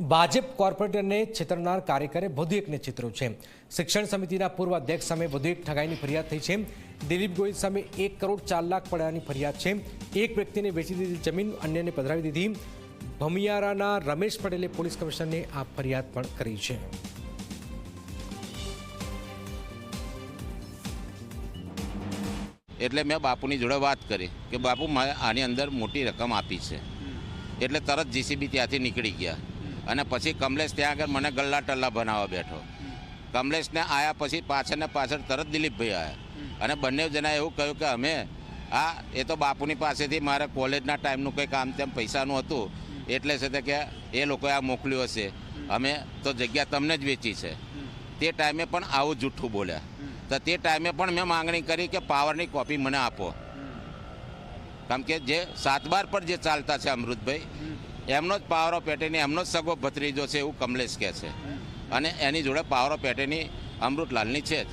ભાજપ કોર્પોરેટરને છેતરનાર કાર્યકરે વધુ એકને છેતર્યો છે. શિક્ષણ સમિતિના પૂર્વ અધ્યક્ષ સામે વધુ એક ઠગાઈની ફરિયાદ થઈ છે. દિલીપ ગોયલ સામે એક કરોડ ચાર લાખ પડ્યાની ફરિયાદ છે. એક વ્યક્તિને વેચી દીધી જમીન અન્યને પધરાવી દીધી. ભમિયારાના રમેશ પટેલે પોલીસ કમિશનરને આ ફરિયાદ પણ કરી છે. એટલે મેં બાપુની જોડે વાત કરી કે બાપુ મારે આની અંદર મોટી રકમ આપી છે. એટલે તરત જીસીબી ત્યાંથી નીકળી ગયા. અને પછી કમલેશ ત્યાં આગળ મને ગલ્લા ટલ્લા બનાવવા બેઠો. કમલેશને આયા પછી પાછળ ને પાછળ તરત દિલીપભાઈ આવ્યા અને બંને જણાએ એવું કહ્યું કે અમે આ એ તો બાપુની પાસેથી મારે કોલેજના ટાઈમનું કંઈ કામ તેમ પૈસાનું હતું. એટલે છે કે એ લોકોએ આ મોકલ્યું હશે. અમે તો જગ્યા તમને જ વેચી છે. તે ટાઈમે પણ આવું જૂઠું બોલ્યા. તો તે ટાઈમે પણ મેં માંગણી કરી કે પાવરની કોપી મને આપો. કારણ કે જે સાત બાર પર જે ચાલતા છે અમૃતભાઈ એમનો જ પાવરો પેટેની એમનો જ સગો ભત્રીજો છે એવું કમલેશ કહે છે. અને એની જોડે પાવરો પેટેની અમૃતલાલની છે જ.